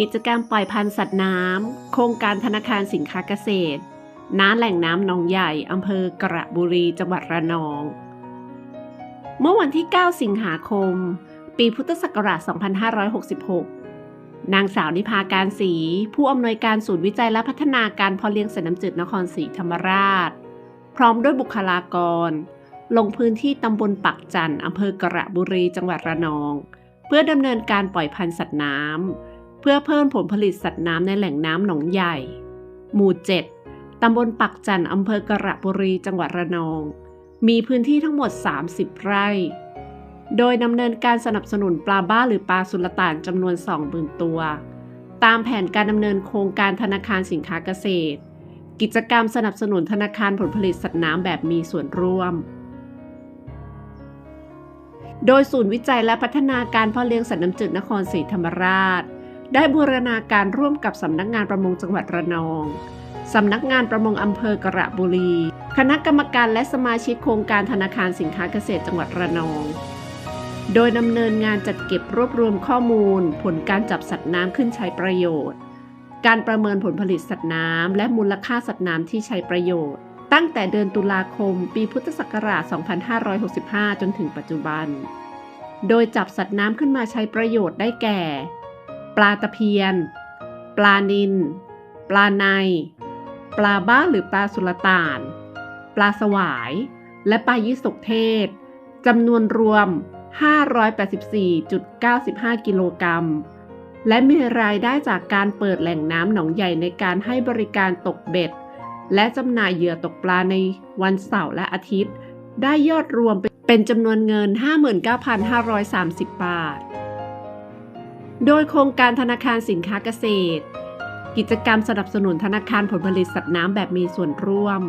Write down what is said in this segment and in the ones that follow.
กิจกรรมปล่อยพันธุ์สัตว์น้ำ โครงการธนาคารสินค้าเกษตรน้าแหล่งน้ำหนองใหญ่อำเภอกระบุรีจังหวัดระนอง เมื่อวันที่ 9 สิงหาคม ปีพุทธศักราช 2566 นางสาวนิพาการศรีผู้อำนวยการศูนย์วิจัยและพัฒนาการพาะเลี้ยงสัตว์น้ำจืดนครศรีธรรมราช พร้อมด้วยบุคลากร ลงพื้นที่ตำบลปักจันทร์อำเภอกระบุรีจังหวัดระนอง เพื่อดำเนินการปล่อยพันธุ์สัตว์น้ำ พื่อเพิ่มผลผลิตสัตว์น้ำในแหล่งน้ำหนองใหญ่ หมู่ 7 ตำบลปักจันทร์อำเภอกระบุรีจังหวัดระนอง มีพื้นที่ทั้งหมด 30 ไร่ โดยดำเนินการสนับสนุนปลาบ้าหรือปลาสุลต่านจำนวน 20,000 ตัว ตามแผนการดำเนินโครงการธนาคารสินค้าเกษตร กิจกรรมสนับสนุนธนาคารผลผลิตสัตว์น้ำแบบมีส่วนร่วมโดยศูนย์วิจัยและพัฒนาการเพาะเลี้ยงสัตว์น้ำจืดนครศรีธรรมราช ได้บูรณาการร่วมกับสำนักงานประมงจังหวัดระนอง สำนักงานประมงอำเภอกระบุรี คณะกรรมการและสมาชิกโครงการธนาคารสินค้าเกษตรจังหวัดระนอง โดยดำเนินงานจัดเก็บรวบรวมข้อมูล ผลการจับสัตว์น้ำขึ้นใช้ประโยชน์ การประเมินผลผลิตสัตว์น้ำและมูลค่าสัตว์น้ำที่ใช้ประโยชน์ ตั้งแต่เดือนตุลาคม ปีพุทธศักราช 2565 จนถึงปัจจุบัน โดยจับสัตว์น้ำขึ้นมาใช้ประโยชน์ได้แก่ ปลาตะเพียน ปลานิลปลาใน ปลาบ้าหรือปลาสุลต่าน ปลาสวาย และปลายี่สกเทศจำนวนรวม 584.95 กิโลกรัม และมีรายได้จากการเปิดแหล่งน้ำหนองใหญ่ในการให้บริการตกเบ็ด และจำหน่ายเหยื่อตกปลาในวันเสาร์และอาทิตย์ ได้ยอดรวมเป็นจำนวนเงิน 59,530 บาท โดยโครงการธนาคารสินค้าเกษตร กิจกรรมสนับสนุนธนาคารผลผลิตสัตว์น้ำแบบมีส่วนร่วม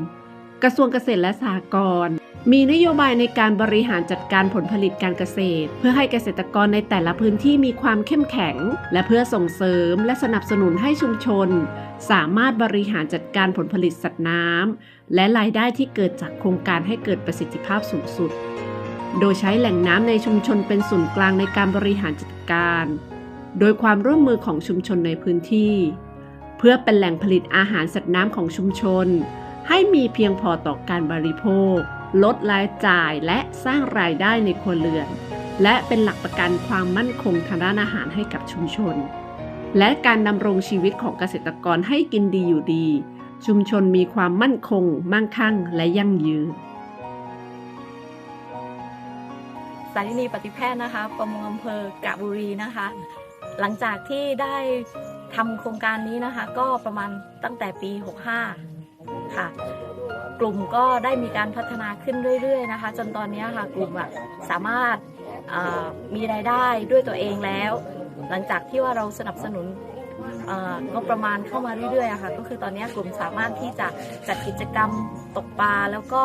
กระทรวงเกษตรและสหกรณ์มีนโยบายในการบริหารจัดการผลผลิตการเกษตร เพื่อให้เกษตรกรในแต่ละพื้นที่มีความเข้มแข็ง และเพื่อส่งเสริมและสนับสนุนให้ชุมชน สามารถบริหารจัดการผลผลิตสัตว์น้ำและรายได้ที่เกิดจากโครงการให้เกิดประสิทธิภาพสูงสุด โดยใช้แหล่งน้ำในชุมชนเป็นศูนย์กลางในการบริหารจัดการ โดยความร่วมมือของชุมชนในพื้นที่ เพื่อเป็นแหล่งผลิตอาหารสัตว์น้ำของชุมชน ให้มีเพียงพอต่อการบริโภค ลดรายจ่ายและสร้างรายได้ในครัวเรือน และเป็นหลักประกันความมั่นคงทางด้านอาหารให้กับชุมชน และการดำรงชีวิตของเกษตรกรให้กินดีอยู่ดี ชุมชนมีความมั่นคง มั่งคั่ง และยั่งยืนสารินีปฏิแพทย์นะคะ ประมงอำเภอกระบุรีนะคะ หลังจากที่ได้ทำโครงการนี้นะคะ ก็ประมาณตั้งแต่ปี 65 ค่ะ กลุ่มก็ได้มีการพัฒนาขึ้นเรื่อยๆนะคะ จนตอนนี้ค่ะกลุ่มอะสามารถมีรายได้ด้วยตัวเองแล้ว หลังจากที่ว่าเราสนับสนุนเอ่องบประมาณเข้ามาเรื่อยๆอะค่ะ ก็คือตอนนี้กลุ่มสามารถที่จะจัดกิจกรรมตกปลาแล้วก็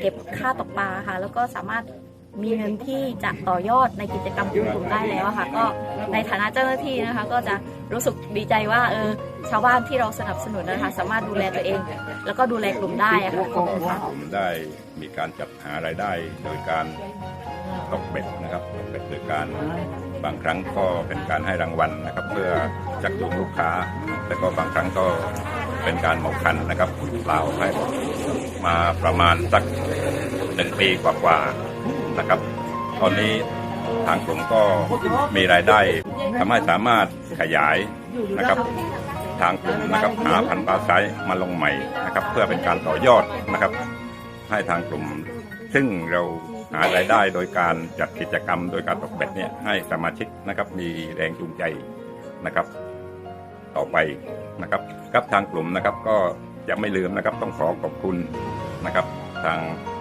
เก็บค่าตกปลาค่ะ แล้วก็สามารถ มีเงินที่จะต่อยอดในกิจกรรมของกลุ่มได้แล้วค่ะ ก็ในฐานะเจ้าหน้าที่นะคะ ก็จะรู้สึกดีใจว่าเออชาวบ้านที่เราสนับสนุนนะคะ สามารถดูแลตัวเอง แล้วก็ดูแลกลุ่มได้อะค่ะขอบคุณค่ะผมได้มีการจัดหารายได้โดยการตกเบ็ดนะครับตกเบ็ดโดยการบางครั้งก็เป็นการให้รางวัลนะครับ เพื่อจักจูงลูกค้า แล้วก็บางครั้งก็เป็นการหมาคันนะครับเปล่าให้มาประมาณสักหนึ่งปีกว่าๆ นะครับ ตอนนี้ทางกลุ่มก็มีรายได้ทำให้สามารถขยายนะครับ ทางกลุ่มนะครับหาพันธุ์ปลาไซมาลงใหม่นะครับ เพื่อเป็นการต่อยอดนะครับ ให้ทางกลุ่ม ซึ่งเราหารายได้โดยการจัดกิจกรรมโดยการตกเบ็ดเนี่ยให้สมาชิกนะครับมีแรงจูงใจนะครับ ต่อไปนะครับครับทางกลุ่มนะครับก็จะไม่ลืมนะครับต้องขอขอบคุณนะครับ ทาง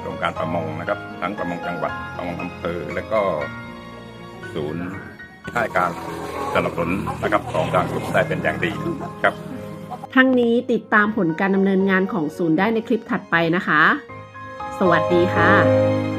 รมการประมงนะครับ ทั้งประมงจังหวัดประมงอำเภอ และก็ศูนย์ให้การสนับสนุนนะครับของทางกลุ่มได้เป็นอย่างดีครับ ทั้งนี้ติดตามผลการดำเนินงานของศูนย์ได้ในคลิปถัดไปนะคะ สวัสดีค่ะ